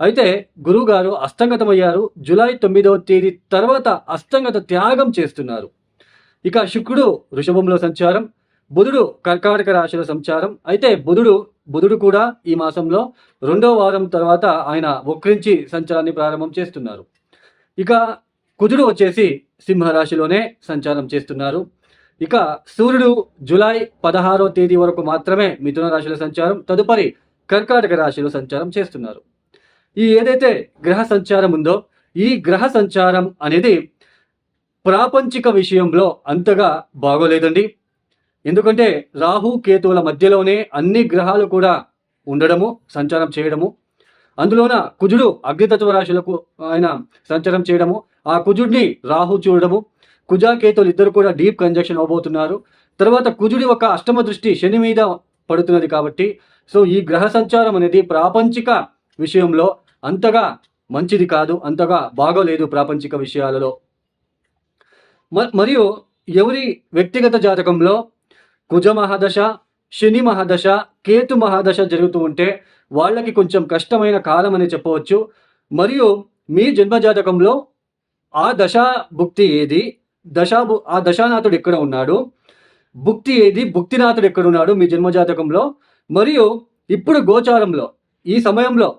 అయితే గురువు గారు అస్తంగతమయ్యారు జూలై తొమ్మిదవ తేదీ తర్వాత అస్తంగత త్యాగం చేస్తున్నారు. ఇక శుక్రుడు వృషభంలో సంచారం. బుధుడు కర్కాటక రాశిలో సంచారం. అయితే బుధుడు బుధుడు కూడా ఈ మాసంలో రెండో వారం తర్వాత ఆయన వక్రించి సంచారాన్ని ప్రారంభం చేస్తున్నారు. ఇక కుజుడు వచ్చేసి సింహరాశిలోనే సంచారం చేస్తున్నారు. ఇక సూర్యుడు జూలై పదహారో తేదీ వరకు మాత్రమే మిథున రాశిలో సంచారం. తదుపరి కర్కాటక రాశిలో సంచారం చేస్తున్నారు. ఈ ఏదైతే గ్రహ సంచారం ఉందో ఈ గ్రహ సంచారం అనేది ప్రాపంచిక విషయంలో అంతగా బాగోలేదండి. ఎందుకంటే రాహు కేతువుల మధ్యలోనే అన్ని గ్రహాలు కూడా ఉండడము సంచారం చేయడము. అందులోన కుజుడు అగ్నితత్వ రాశులకు ఆయన సంచారం చేయడము. ఆ కుజుడిని రాహు చూడడము. కుజాకేతువులు ఇద్దరు కూడా డీప్ కంజక్షన్ అవబోతున్నారు. తర్వాత కుజుడి ఒక అష్టమ దృష్టి శని మీద పడుతున్నది కాబట్టి సో ఈ గ్రహ సంచారం అనేది ప్రాపంచిక విషయంలో అంతగా మంచిది కాదు అంతగా బాగోలేదు ప్రాపంచిక విషయాలలో. మ- మరియు ఎవరి వ్యక్తిగత జాతకంలో కుజ మహాదశ శని మహాదశ కేతు మహాదశ జరుగుతూ ఉంటే వాళ్ళకి కొంచెం కష్టమైన కాలం అని చెప్పవచ్చు. మరియు మీ జన్మ జాతకంలో ఆ దశా భుక్తి ఏది? దశా ఆ దశానాథుడు ఎక్కడ ఉన్నాడు? భుక్తి ఏది? భుక్తినాథుడు ఎక్కడ ఉన్నాడు మీ జన్మ జాతకంలో మరియు ఇప్పుడు గోచారంలో ఈ సమయంలో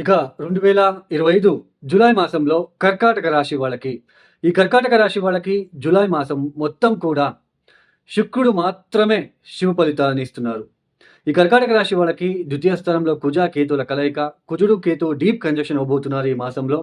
ఇక రెండు వేల ఇరవై ఐదు జులై మాసంలో కర్కాటక రాశి వాళ్ళకి. ఈ కర్కాటక రాశి వాళ్ళకి జులై మాసం మొత్తం కూడా శుక్రుడు మాత్రమే శివ ఫలితాలను ఇస్తున్నారు. ఈ కర్కాటక రాశి వాళ్ళకి ద్వితీయ స్థానంలో కుజ కేతుల కలయిక కుజుడు కేతు డీప్ కంజక్షన్ అవబోతున్నారు ఈ మాసంలో.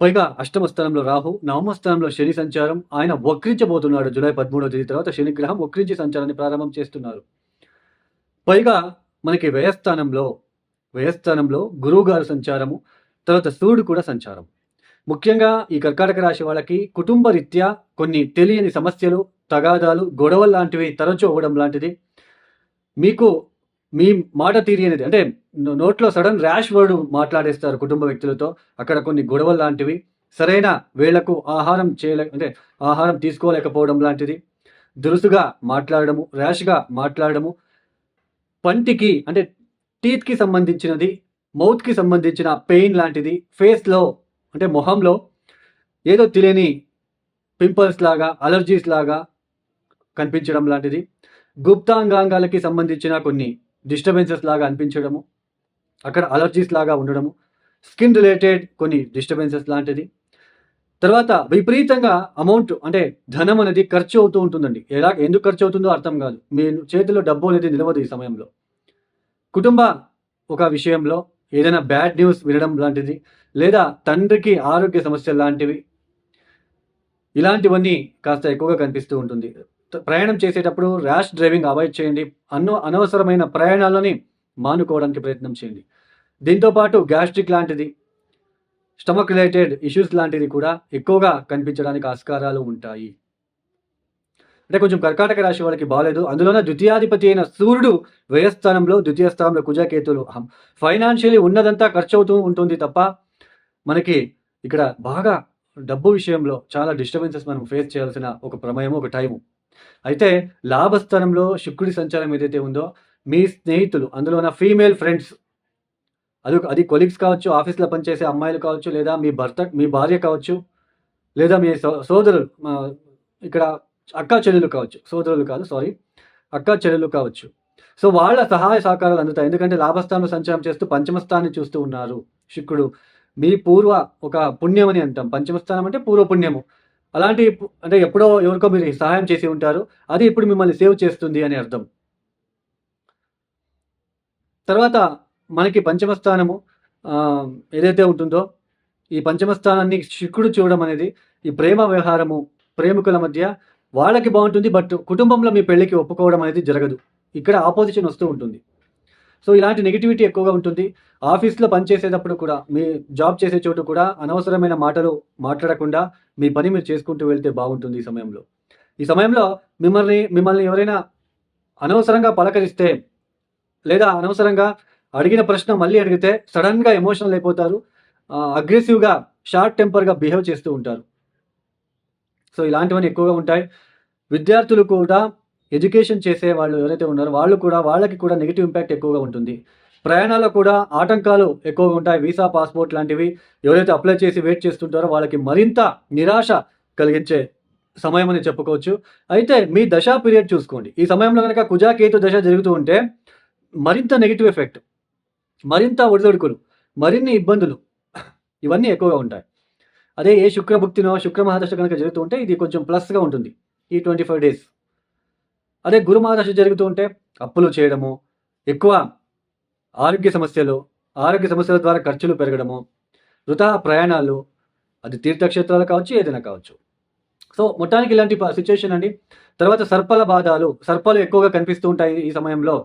పైగా అష్టమ స్థానంలో రాహు నవమ స్థానంలో శని సంచారం ఆయన వక్రించబోతున్నాడు జూలై పదమూడవ తేదీ తర్వాత శనిగ్రహం వక్రించి సంచారాన్ని ప్రారంభం చేస్తున్నారు. పైగా మనకి వ్యయస్థానంలో వ్యయస్థానంలో గురువు గారు సంచారము తర్వాత సూర్యుడు కూడా సంచారం. ముఖ్యంగా ఈ కర్కాటక రాశి వాళ్ళకి కుటుంబ రీత్యా కొన్ని తెలియని సమస్యలు తగాదాలు గొడవలు లాంటివి తరచూ అవ్వడం లాంటిది. మీకు మీ మాట తీరియనిది అంటే నోట్లో సడన్ ర్యాష్ వర్డ్ మాట్లాడేస్తారు కుటుంబ వ్యక్తులతో అక్కడ కొన్ని గొడవలు లాంటివి. సరైన వేళకు ఆహారం చేయలే అంటే ఆహారం తీసుకోలేకపోవడం లాంటిది. దురుసుగా మాట్లాడడము ర్యాష్గా మాట్లాడడము. పంటికి అంటే టీత్కి సంబంధించినది మౌత్కి సంబంధించిన పెయిన్ లాంటిది ఫేస్లో అంటే మొహంలో ఏదో తెలియని పింపుల్స్ లాగా అలర్జీస్ లాగా కనిపించడం లాంటిది. గుప్తాంగాంగాలకి సంబంధించిన కొన్ని డిస్టర్బెన్సెస్ లాగా అనిపించడము అక్కడ అలర్జీస్ లాగా ఉండడము స్కిన్ రిలేటెడ్ కొన్ని డిస్టర్బెన్సెస్ లాంటిది. తర్వాత విపరీతంగా అమౌంట్ అంటే ధనం అనేది ఖర్చు అవుతూ ఉంటుందండి. ఎలా ఎందుకు ఖర్చు అవుతుందో అర్థం కాదు. మీ చేతిలో డబ్బు అనేది నిలవదు ఈ సమయంలో. కుటుంబ ఒక విషయంలో ఏదైనా బ్యాడ్ న్యూస్ వినడం లాంటిది లేదా తండ్రికి ఆరోగ్య సమస్యలు లాంటివి ఇలాంటివన్నీ కాస్త ఎక్కువగా కనిపిస్తూ ఉంటుంది. ప్రయాణం చేసేటప్పుడు ర్యాష్ డ్రైవింగ్ అవాయిడ్ చేయండి. అన్నో అనవసరమైన ప్రయాణాలని మానుకోవడానికి ప్రయత్నం చేయండి. దీంతో పాటు గ్యాస్ట్రిక్ లాంటిది స్టమక్ రిలేటెడ్ ఇష్యూస్ లాంటిది కూడా ఎక్కువగా కనిపించడానికి ఆస్కారాలు ఉంటాయి. అంటే కొంచెం కర్కాటక రాశి వాళ్ళకి బాగాలేదు. అందులోన ద్వితీయాధిపతి అయిన సూర్యుడు వ్యయస్థానంలో ద్వితీయ స్థానంలో కుజాకేతులు ఫైనాన్షియలీ ఉన్నదంతా ఖర్చు అవుతూ ఉంటుంది తప్ప మనకి ఇక్కడ బాగా డబ్బు విషయంలో చాలా డిస్టర్బెన్సెస్ మనం ఫేస్ చేయాల్సిన ఒక ప్రమేయం ఒక టైము. అయితే లాభస్థానంలో శుక్రుడి సంచారం ఏదైతే ఉందో మీ స్నేహితులు అందులో ఉన్న ఫీమేల్ ఫ్రెండ్స్. అది అది కొలీగ్స్ కావచ్చు ఆఫీస్లో పనిచేసే అమ్మాయిలు కావచ్చు లేదా మీ భర్త మీ భార్య కావచ్చు లేదా మీ సో- సోదరులు ఇక్కడ అక్కా చెల్లెలు కావచ్చు సోదరులు కాదు సారీ అక్కా చెల్లెలు కావచ్చు. సో వాళ్ళ సహాయ సహకారాలు అందుతాయి. ఎందుకంటే లాభస్థానం సంచారం చేస్తూ పంచమస్థానాన్ని చూస్తూ ఉన్నారు శుక్రుడు. మీ పూర్వ ఒక పుణ్యం అని అంటాం. పంచమస్థానం అంటే పూర్వ పుణ్యము అలాంటి అంటే ఎప్పుడో ఎవరికో మీరు సహాయం చేసి ఉంటారు. అది ఇప్పుడు మిమ్మల్ని సేవ్ చేస్తుంది అని అర్థం. తర్వాత మనకి పంచమస్థానము ఏదైతే ఉంటుందో ఈ పంచమస్థానాన్ని శుక్రుడు చూడడం అనేది ఈ ప్రేమ వ్యవహారము ప్రేమికుల మధ్య వాళ్ళకి బాగుంటుంది బట్ కుటుంబంలో మీ పెళ్ళికి ఒప్పుకోవడం అనేది జరగదు. ఇక్కడ ఆపోజిషన్ వస్తూ ఉంటుంది. సో ఇలాంటి నెగిటివిటీ ఎక్కువగా ఉంటుంది. ఆఫీస్లో పనిచేసేటప్పుడు కూడా మీ జాబ్ చేసే చోటు కూడా అనవసరమైన మాటలు మాట్లాడకుండా మీ పని మీరు చేసుకుంటూ వెళ్తే బాగుంటుంది ఈ సమయంలో. ఈ సమయంలో మిమ్మల్ని మిమ్మల్ని ఎవరైనా అనవసరంగా పలకరిస్తే లేదా అనవసరంగా అడిగిన ప్రశ్న మళ్ళీ అడిగితే సడన్గా ఎమోషనల్ అయిపోతారు. అగ్రెసివ్గా షార్ట్ టెంపర్గా బిహేవ్ చేస్తూ ఉంటారు. సో ఇలాంటివన్నీ ఎక్కువగా ఉంటాయి. విద్యార్థులు కూడా ఎడ్యుకేషన్ చేసే వాళ్ళు ఎవరైతే ఉన్నారో వాళ్ళు కూడా వాళ్ళకి కూడా నెగిటివ్ ఇంపాక్ట్ ఎక్కువగా ఉంటుంది. ప్రయాణాల్లో కూడా ఆటంకాలు ఎక్కువగా ఉంటాయి. వీసా పాస్పోర్ట్ లాంటివి ఎవరైతే అప్లై చేసి వెయిట్ చేస్తుంటారో వాళ్ళకి మరింత నిరాశ కలిగించే సమయం అని చెప్పుకోవచ్చు. అయితే మీ దశా పీరియడ్ చూసుకోండి. ఈ సమయంలో కనుక కుజాకేతు దశ జరుగుతూ ఉంటే మరింత నెగిటివ్ ఎఫెక్ట్ మరింత ఒడిదొడుకులు మరిన్ని ఇబ్బందులు ఇవన్నీ ఎక్కువగా ఉంటాయి. అదే ఏ శుక్రభుక్తినో శుక్ర మహాదశ కనుక జరుగుతూ ఉంటే ఇది కొంచెం ప్లస్గా ఉంటుంది ఈ ట్వంటీ ఫైవ్ డేస్. అదే గురు మహాదశ జరుగుతూ ఉంటే అప్పులు చేయడము ఎక్కువ ఆరోగ్య సమస్యలు ఆరోగ్య సమస్యల ద్వారా ఖర్చులు పెరగడము వృధా ప్రయాణాలు అది తీర్థక్షేత్రాలు కావచ్చు ఏదైనా కావచ్చు. సో మొత్తానికి ఇలాంటి సిచ్యువేషన్ అండి. తర్వాత సర్పల బాధాలు సర్పాలు ఎక్కువగా కనిపిస్తూ ఉంటాయి ఈ సమయంలో.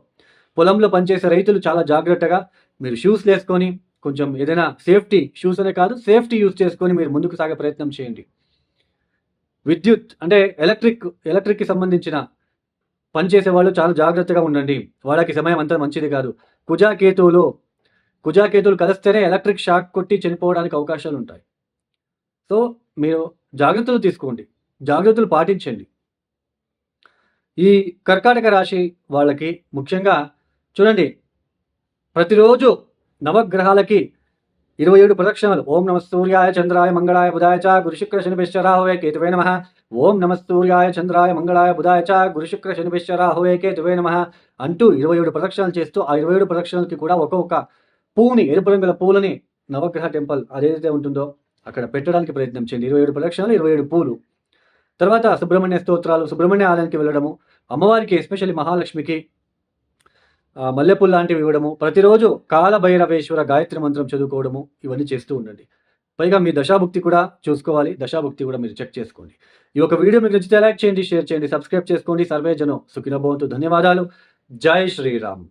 పొలంలో పనిచేసే రైతులు చాలా జాగ్రత్తగా మీరు షూస్ వేసుకొని కొంచెం ఏదైనా సేఫ్టీ షూస్ అనే కాదు సేఫ్టీ యూస్ చేసుకొని మీరు ముందుకు సాగే ప్రయత్నం చేయండి. విద్యుత్ అంటే ఎలక్ట్రిక్ ఎలక్ట్రిక్కి సంబంధించిన పనిచేసే వాళ్ళు చాలా జాగ్రత్తగా ఉండండి. వాళ్ళకి సమయం అంత మంచిది కాదు. కుజాకేతువులు కుజాకేతువులు కలిస్తేనే ఎలక్ట్రిక్ షాక్ కొట్టి చనిపోవడానికి అవకాశాలు ఉంటాయి. సో మీరు జాగ్రత్తలు తీసుకోండి. జాగ్రత్తలు పాటించండి. ఈ కర్కాటక రాశి వాళ్ళకి ముఖ్యంగా చూడండి ప్రతిరోజు నవగ్రహాలకి ఇరవై ఏడు ప్రదక్షిణలు. ఓం నమ సూర్యాయ చంద్రాయ మంగళాయ బుధాయ చ గురుశుక్ర శనిభిశ్చ రాహువే కేతువే నమ. ఓం నమ సూర్యాయ చంద్రాయ మంగళాయ బుధాయ చ గురుశుక్ర శనిభిశ్చ రాహువే కేతువే నమ అంటూ ఇరవై ఏడు ప్రదక్షిణలు చేస్తూ ఆ ఇరవై ఏడు ప్రదక్షిణలకి కూడా ఒక్కొక్క పూని ఎరుపు రంగుల పూలని నవగ్రహ టెంపుల్ అదేదైతే ఉంటుందో అక్కడ పెట్టడానికి ప్రయత్నం చేయండి. ఇరవై ఏడు ప్రదక్షిణలు ఇరవై ఏడు పూలు. తర్వాత సుబ్రహ్మణ్య స్తోత్రాలు సుబ్రహ్మణ్య ఆలయానికి వెళ్ళడము. అమ్మవారికి ఎస్పెషల్లీ మహాలక్ష్మికి మల్లెపూలు లాంటివి ఇవ్వడము ప్రతిరోజు కాలభైరవేశ్వర గాయత్రి మంత్రం చదువుకోవడము ఇవన్నీ చేస్తూ ఉండండి. పైగా మీ దశాభుక్తి కూడా చూసుకోవాలి. దశాభుక్తి కూడా మీరు చెక్ చేసుకోండి. ఈ ఒక వీడియో మీకు నచ్చితే లైక్ చేయండి షేర్ చేయండి సబ్స్క్రైబ్ చేసుకోండి. సర్వేజనం సుఖినభవంతు ధన్యవాదాలు. జై శ్రీరామ్.